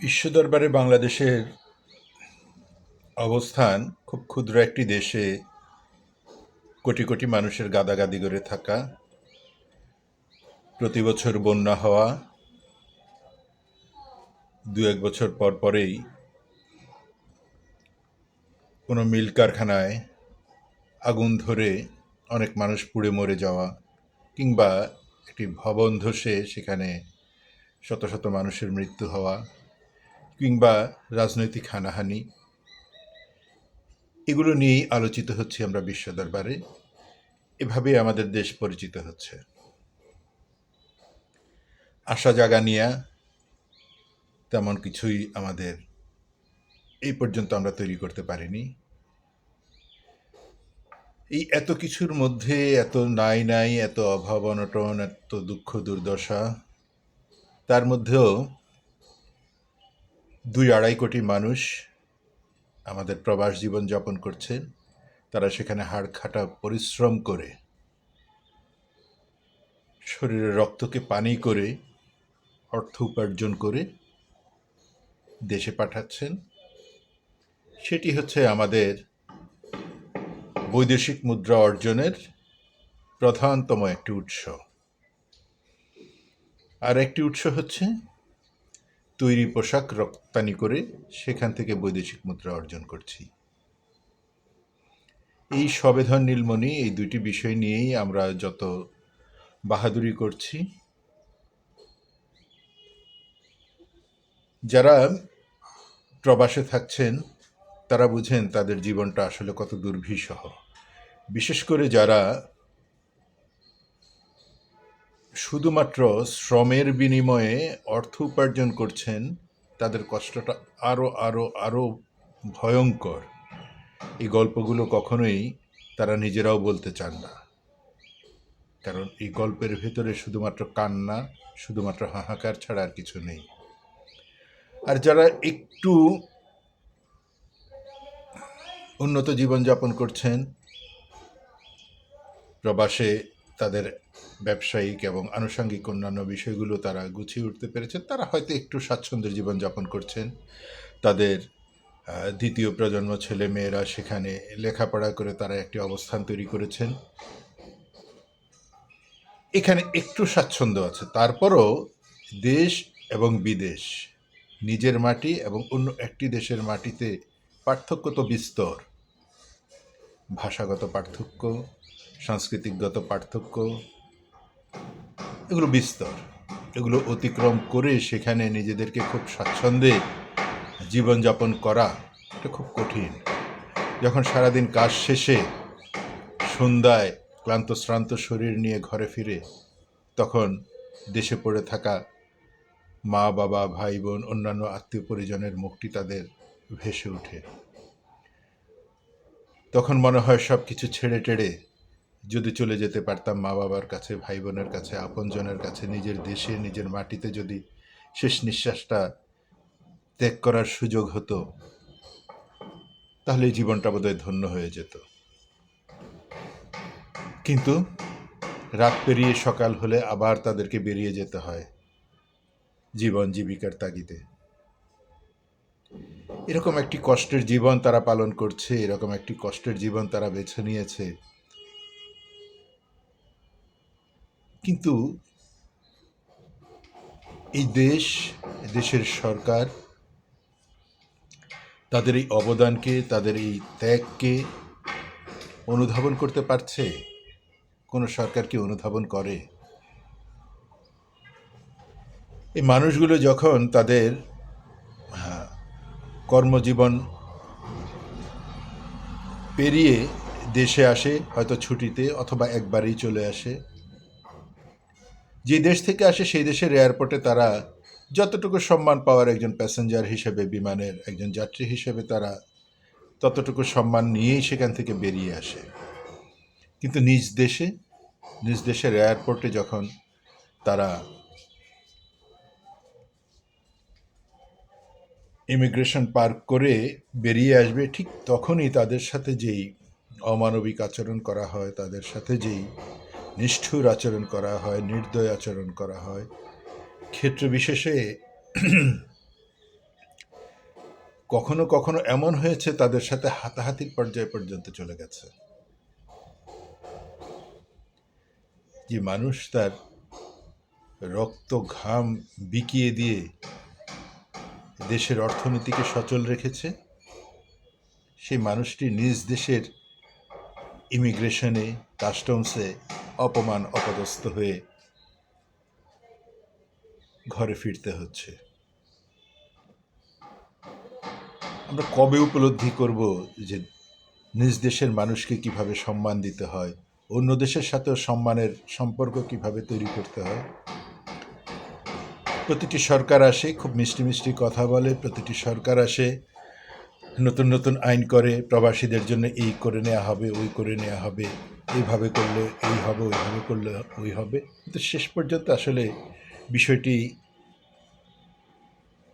বিশ্ব দরবারে বাংলাদেশের অবস্থান খুব ক্ষুদ্র একটি দেশে কোটি কোটি মানুষের গাদাগাদি করে থাকা, প্রতি বছর বন্যা হওয়া, দু এক বছর পর পরেই কোনো মিল কারখানায় আগুন ধরে অনেক মানুষ পুড়ে মরে যাওয়া কিংবা একটি ভবন ধসে সেখানে শত শত মানুষের মৃত্যু হওয়া কিংবা রাজনৈতিক হানাহানি, এগুলো নিয়েই আলোচিত হচ্ছে আমরা বিশ্ব দরবারে। এভাবে আমাদের দেশ পরিচিত হচ্ছে। আশা জাগা নিয়ে তেমন কিছুই আমাদের এই পর্যন্ত আমরা তৈরি করতে পারিনি। এই এত কিছুর মধ্যে এত নাই নাই, এত অভাব অনটন, এত দুঃখ দুর্দশা, তার মধ্যেও দুই আড়াই কোটি মানুষ আমাদের প্রবাস জীবন যাপন করছে। তারা সেখানে হাড় খাটা পরিশ্রম করে, শরীরের রক্তকে পানি করে, অর্থ উপার্জন করে দেশে পাঠাচ্ছেন। সেটি হচ্ছে আমাদের বৈদেশিক মুদ্রা অর্জনের প্রধানতম একটি উৎস। আর একটি উৎস হচ্ছে তৈরি পোশাক রপ্তানি করে সেখান থেকে বৈদেশিক মুদ্রা অর্জন করছি। এই সবেধন নীলমণি এই দুটি বিষয় নিয়েই আমরা যত বাহাদুরি করছি। যারা প্রবাসে থাকছেন, তারা বুঝেন তাদের জীবনটা আসলে কত দুর্বিষহ বিশেষ করে যারা শুধুমাত্র শ্রমের বিনিময়ে অর্থ উপার্জন করছেন, তাদের কষ্টটা আরও আরও আরও ভয়ঙ্কর। এই গল্পগুলো কখনোই তারা নিজেরাও বলতে চান না। কারণ এই গল্পের ভেতরে শুধুমাত্র কান্না, শুধুমাত্র হাহাকার ছাড়া আর কিছু নেই। আর যারা একটু উন্নত জীবনযাপন করছেন, প্রবাসে তাদের ব্যবসায়িক এবং আনুষঙ্গিক অন্যান্য বিষয়গুলো তারা গুছিয়ে উঠতে পেরেছেন। তারা হয়তো একটু স্বাচ্ছন্দ্যের জীবনযাপন করছেন। তাদের দ্বিতীয় প্রজন্ম ছেলে মেয়েরা সেখানে লেখাপড়া করে তারা একটি অবস্থান তৈরি করেছেন। এখানে একটু স্বাচ্ছন্দ্য আছে। তারপরও দেশ এবং বিদেশ, নিজের মাটি এবং অন্য একটি দেশের মাটিতে পার্থক্য তো বিস্তর। ভাষাগত পার্থক্য, সাংস্কৃতিকগত পার্থক্য এগুলো বিস্তর। এগুলো অতিক্রম করে সেখানে নিজেদেরকে খুব স্বাচ্ছন্দ্যে জীবনযাপন করা এটা খুব কঠিন। যখন সারাদিন কাজ শেষে সন্ধ্যায় ক্লান্ত, শ্রান্ত শরীর নিয়ে ঘরে ফিরে, তখন দেশে পড়ে থাকা মা, বাবা, ভাই, বোন, অন্যান্য আত্মীয় পরিজনের মুখটি তাদের ভেসে ওঠে। তখন মনে হয় সব কিছু ছেড়ে টেড়ে যদি চলে যেতে পারতাম মা বাবার কাছে ভাই বোনের কাছে, আপনজনের কাছে, নিজের দেশে, নিজের মাটিতে যদি শেষ নিঃশ্বাসটা ত্যাগ করার সুযোগ হতো তাহলে জীবনটা বোধহয় ধন্য হয়ে যেত। কিন্তু রাত পেরিয়ে সকাল হলে আবার তাদেরকে বেরিয়ে যেতে হয় জীবন জীবিকার তাগিদে। এরকম একটি কষ্টের জীবন তারা পালন করছে, এরকম একটি কষ্টের জীবন তারা বেছে নিয়েছে। কিন্তু এই দেশ দেশের সরকার তাদের এই অবদানকে, তাদের এই ত্যাগকে অনুধাবন করতে পারছে? কোনো সরকার কি অনুধাবন করে? এই মানুষগুলো যখন তাদের কর্মজীবন পেরিয়ে দেশে আসে, হয়তো ছুটিতে অথবা একবারেই চলে আসে যে দেশ থেকে আসে সেই দেশের এয়ারপোর্টে তারা যতটুকু সম্মান পাওয়ার একজন প্যাসেঞ্জার হিসেবে, বিমানের একজন যাত্রী হিসেবে তারা ততটুকু সম্মান নিয়েই সেখান থেকে বেরিয়ে আসে। কিন্তু নিজ দেশে, নিজ দেশের এয়ারপোর্টে যখন তারা ইমিগ্রেশন পার করে বেরিয়ে আসবে, ঠিক তখনই তাদের সাথে যেই অমানবিক আচরণ করা হয়, তাদের সাথে যেই নিষ্ঠুর আচরণ করা হয়, নির্দয় আচরণ করা হয়। ক্ষেত্র বিশেষে কখনো কখনো এমন হয়েছে, তাদের সাথে হাতাহাতির পর্যায়ে পর্যন্ত চলে গেছে। যে মানুষ তার রক্ত, ঘাম বিকিয়ে দিয়ে দেশের অর্থনীতিকে সচল রেখেছে, সেই মানুষটি নিজ দেশের ইমিগ্রেশনে, কাস্টমসে অপমান অপদস্থ হয়ে ঘরে ফিরতে হচ্ছে। আমরা কবে উপলব্ধি করব যে নিজ দেশের মানুষকে কীভাবে সম্মান দিতে হয়, অন্য দেশের সাথেও সম্মানের সম্পর্ক কীভাবে তৈরি করতে হয়? প্রতিটি সরকার আসে, খুব মিষ্টি মিষ্টি কথা বলে, প্রতিটি সরকার আসে নতুন নতুন আইন করে প্রবাসীদের জন্য এই করে নেওয়া হবে, ওই করে নেওয়া হবে, এইভাবে করলে এই হবে, ওইভাবে করলে ওই হবে। কিন্তু শেষ পর্যন্ত আসলে বিষয়টি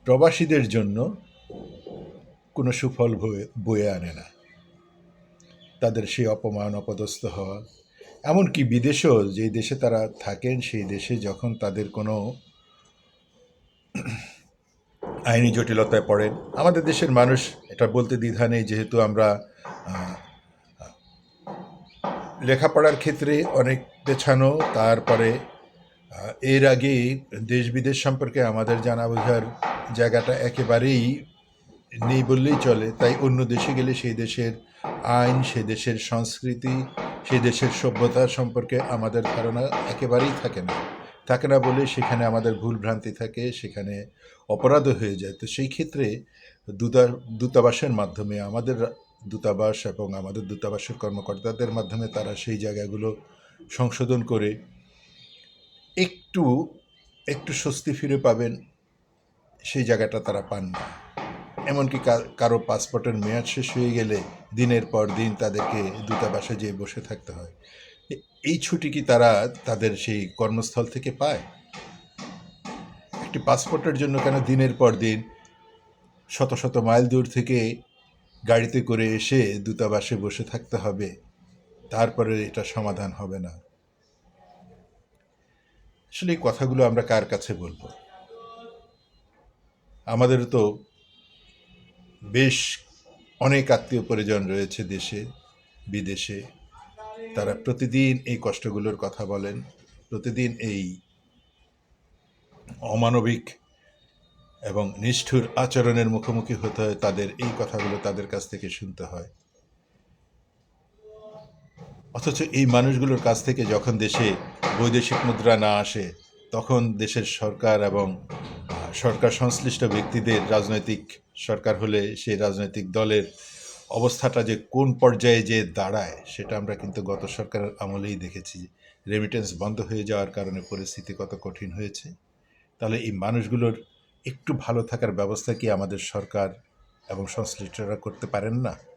প্রবাসীদের জন্য কোনো সুফল বয়ে আনে না। তাদের সেই অপমান, অপদস্থ হওয়া। এমনকি বিদেশেও যেই দেশে তারা থাকেন, সেই দেশে যখন তাদের কোনো আইনি জটিলতায় পড়েন, আমাদের দেশের মানুষ এটা বলতে দ্বিধা নেই, যেহেতু আমরা লেখাপড়ার ক্ষেত্রে অনেক পেছানো, তারপরে এর আগে দেশ বিদেশ সম্পর্কে আমাদের জানা বোঝার জায়গাটা একেবারেই নেই বললেই চলে। তাই অন্য দেশে গেলে সেই দেশের আইন, সে দেশের সংস্কৃতি, সে দেশের সভ্যতা সম্পর্কে আমাদের ধারণা একেবারেই থাকে না। থাকে না বলে সেখানে আমাদের ভুল ভ্রান্তি থাকে, সেখানে অপরাধও হয়ে যায়। তো সেই ক্ষেত্রে দূতা, দূতাবাসের মাধ্যমে, আমাদের দূতাবাস এবং আমাদের দূতাবাসের কর্মকর্তাদের মাধ্যমে তারা সেই জায়গাগুলো সংশোধন করে একটু একটু স্বস্তি ফিরে পাবেন, সেই জায়গাটা তারা পান না। এমনকি কারও পাসপোর্টের মেয়াদ শেষ হয়ে গেলে দিনের পর দিন তাদেরকে দূতাবাসে যেয়ে বসে থাকতে হয়। এই ছুটি কি তারা তাদের সেই কর্মস্থল থেকে পায়? একটি পাসপোর্টের জন্য কেন দিনের পর দিন শত শত মাইল দূর থেকে গাড়িতে করে এসে দূতাবাসে বসে থাকতে হবে। তারপরে এটা সমাধান হবে না। আসলে এই কথাগুলো আমরা কার কাছে বলব? আমাদের তো বেশ অনেক আত্মীয় পরিজন রয়েছে দেশে, বিদেশে। তারা প্রতিদিন এই কষ্টগুলোর কথা বলেন, প্রতিদিন এই অমানবিক এবং নিষ্ঠুর আচরণের মুখোমুখি হতে হয়, তাদের এই কথাগুলো তাদের কাছ থেকে শুনতে হয়। অথচ এই মানুষগুলোর কাছ থেকে যখন দেশে বৈদেশিক মুদ্রা না আসে, তখন দেশের সরকার এবং সরকার সংশ্লিষ্ট ব্যক্তিদের রাজনৈতিক সরকার হলে সেই রাজনৈতিক দলের অবস্থাটা যে কোন পর্যায়ে যে দাঁড়ায়, সেটা আমরা কিন্তু গত সরকারের আমলেই দেখেছি। রেমিটেন্স বন্ধ হয়ে যাওয়ার কারণে পরিস্থিতি কত কঠিন হয়েছে। তাহলে এই মানুষগুলোর একটু ভালো থাকার ব্যবস্থা কি আমাদের সরকার এবং সংশ্লিষ্টরা করতে পারেন না?